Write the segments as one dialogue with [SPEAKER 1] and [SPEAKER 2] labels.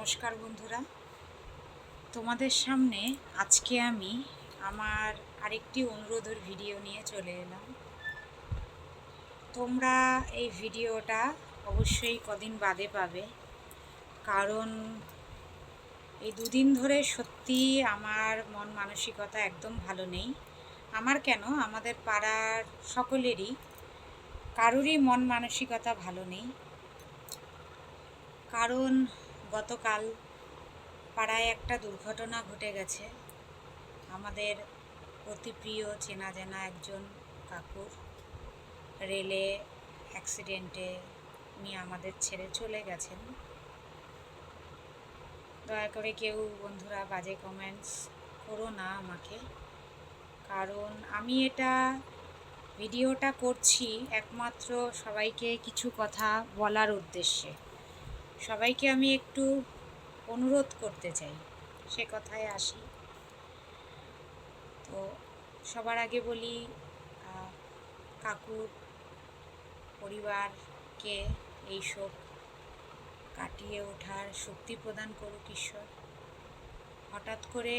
[SPEAKER 1] নমস্কার বন্ধুরা। তোমাদের সামনে আজকে আমি আমার আরেকটি অনুরোধের ভিডিও নিয়ে চলে এলাম। তোমরা এই ভিডিওটা অবশ্যই কদিন বাদে পাবে। কারণ এই দুদিন ধরে সত্যি আমার মন মানসিকতা একদম ভালো নেই। আমার কেন? আমাদের পাড়ার সকলেরই কারোরই মন মানসিকতা ভালো নেই। কারণ গতকাল পাড়ায় একটা দুর্ঘটনা ঘটে গেছে। আমাদের অতি প্রিয় চেনা জানা একজন কাকুর রেলে অ্যাক্সিডেন্টে উনি আমাদের ছেড়ে চলে গেছেন। দয়া করে কেউ বন্ধুরা বাজে কমেন্টস করো না আমাকে। কারণ আমি এটা ভিডিওটা করছি একমাত্র সবাইকে কিছু কথা বলার উদ্দেশ্যে। সবাইকে আমি একটু অনুরোধ করতে চাই। সে কথায় আসি। তো সবার আগে বলি কাকুর পরিবারকে এই শোক কাটিয়ে ওঠার শক্তি প্রদান করুক ঈশ্বর। হঠাৎ করে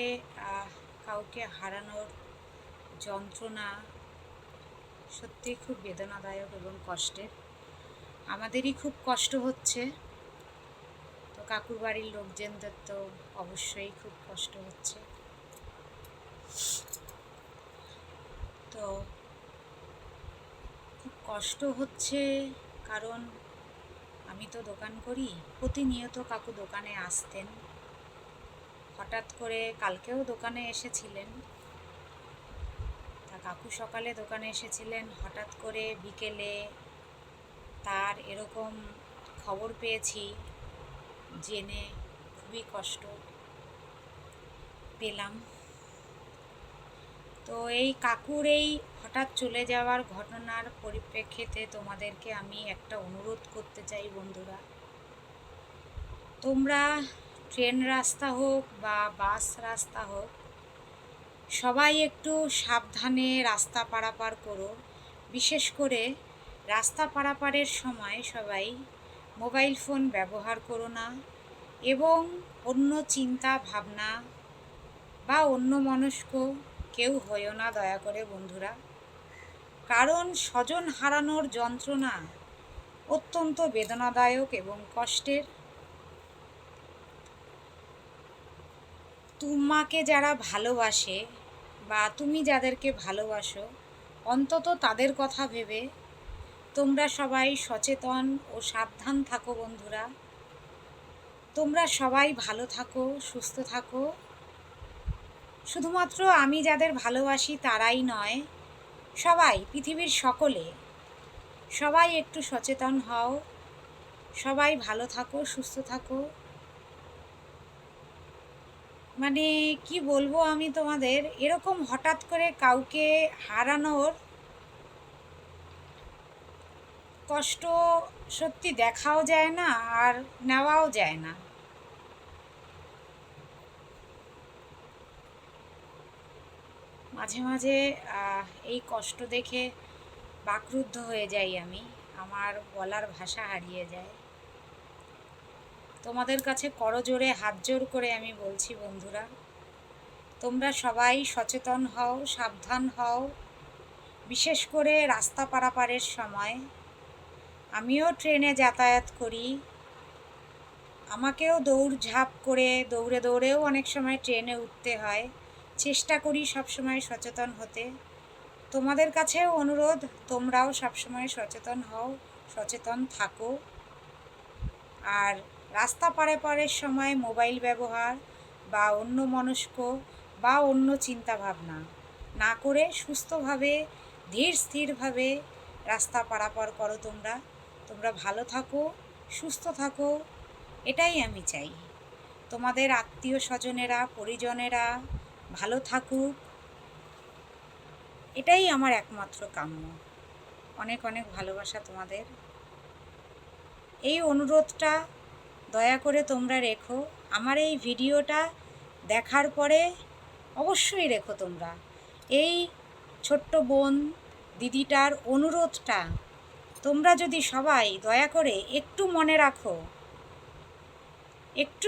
[SPEAKER 1] কাউকে হারানোর যন্ত্রণা সত্যি খুব বেদনাদায়ক এবং কষ্টের। আমাদেরই খুব কষ্ট হচ্ছে। কাকুর বাড়ির লোকজনদের তো অবশ্যই খুব কষ্ট হচ্ছে। তো খুব কষ্ট হচ্ছে কারণ আমি তো দোকান করি, প্রতিনিয়ত কাকু দোকানে আসতেন। হঠাৎ করে কালকেও দোকানে এসেছিলেন। তা কাকু সকালে দোকানে এসেছিলেন, হঠাৎ করে বিকেলে তার এরকম খবর পেয়েছি জেনে খুবই কষ্ট পেলাম। তো এই কাকুর এই হঠাৎ চলে যাওয়ার ঘটনার পরিপ্রেক্ষিতে তোমাদেরকে আমি একটা অনুরোধ করতে চাই বন্ধুরা। তোমরা ট্রেন রাস্তা হোক বা বাস রাস্তা হোক, সবাই একটু সাবধানে রাস্তা পারাপার করো। বিশেষ করে রাস্তা পারাপারের সময় সবাই মোবাইল ফোন ব্যবহার করো না এবং অন্য চিন্তা, ভাবনা বা অন্য মনস্ক কেউ হয়েও না, দয়া করে বন্ধুরা। কারণ স্বজন হারানোর যন্ত্রণা অত্যন্ত বেদনাদায়ক এবং কষ্টের। তোমাকে যারা ভালোবাসে বা তুমি যাদেরকে ভালোবাসো, অন্তত তাদের কথা ভেবে তোমরা সবাই সচেতন ও সাবধান থাকো বন্ধুরা। তোমরা সবাই ভালো থাকো, সুস্থ থাকো। শুধুমাত্র আমি যাদের ভালোবাসি তারাই নয়, সবাই, পৃথিবীর সকলে, সবাই একটু সচেতন হও, সবাই ভালো থাকো, সুস্থ থাকো। মানে কি বলব আমি তোমাদের? এরকম হঠাৎ করে কাউকে হারানোর কষ্ট সত্যি দেখাও যায় না আর নেওয়াও যায় না। মাঝে মাঝে এই কষ্ট দেখে বাকরুদ্ধ হয়ে যাই আমি, আমার বলার ভাষা হারিয়ে যায়। তোমাদের কাছে করজোরে হাত জোর করে আমি বলছি, বন্ধুরা, তোমরা সবাই সচেতন হও, সাবধান হও, বিশেষ করে রাস্তা পারাপারের সময়। আমিও ট্রেনে যাতায়াত করি। আমাকেও দৌড়ঝাঁপ করে দৌড়ে দৌড়েও অনেক সময় ট্রেনে উঠতে হয়। চেষ্টা করি সবসময় সচেতন হতে। তোমাদের কাছেও অনুরোধ, তোমরাও সবসময় সচেতন হও, সচেতন থাকো। আর রাস্তা পারে পারের সময় মোবাইল ব্যবহার বা অন্য মনস্ক বা অন্য চিন্তা ভাবনা না করে সুস্থভাবে, ধীর স্থিরভাবে রাস্তা পারাপার করো তোমরা। তোমরা ভালো থাকো, সুস্থ থাকো, এটাই আমি চাই। তোমাদের আত্মীয় স্বজনেরা, পরিজনেরা ভালো থাকুক। এটাই আমার একমাত্র কাম্য। অনেক অনেক ভালোবাসা তোমাদের। এই অনুরোধটা দয়া করে তোমরা রেখো। আমার এই ভিডিওটা দেখার পরে অবশ্যই রেখো তোমরা। এই ছোট্ট বোন দিদিটার অনুরোধটা তোমরা যদি সবাই দয়া করে একটু মনে রাখো একটু